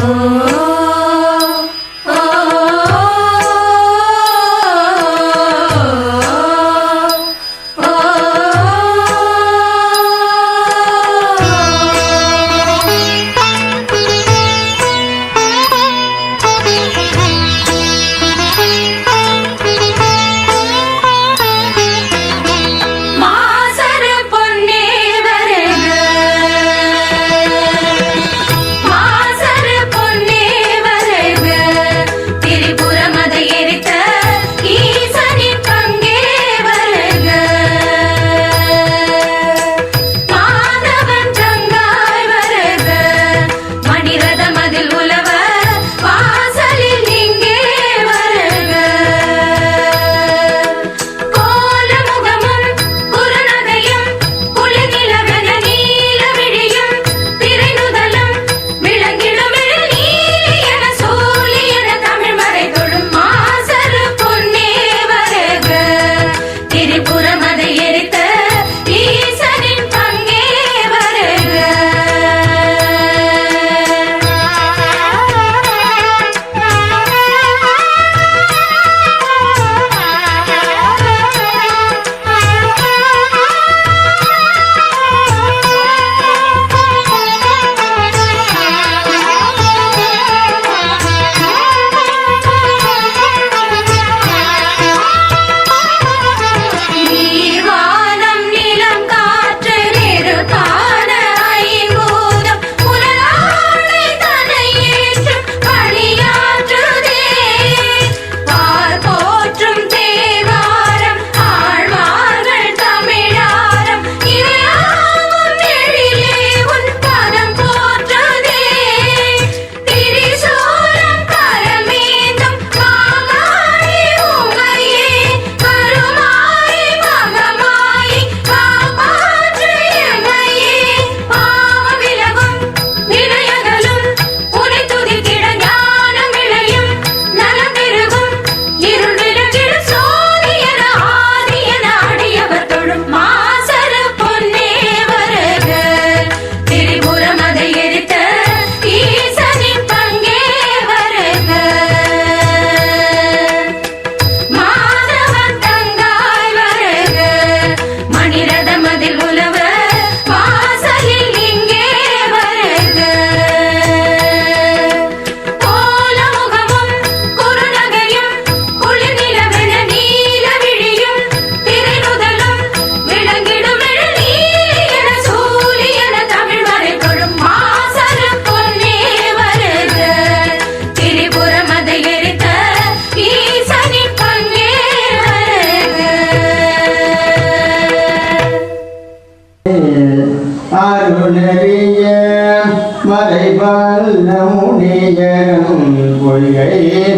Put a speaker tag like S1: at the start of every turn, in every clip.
S1: Oh.
S2: Amiga, ei, ei,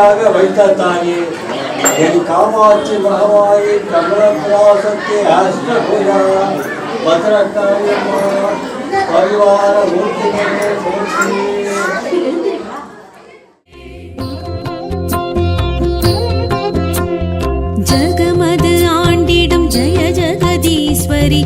S2: நிலையாக வைத்த தாயே என் காமாட்சி மகமாயி கமலபிராசத்தை அஷ்டபுஜா பத்ரகாரியமா பரிவார மூர்த்தினே மூர்த்தி.
S1: ஜகமது ஆண்டிடம் ஜெய ஜெகதீஸ்வரி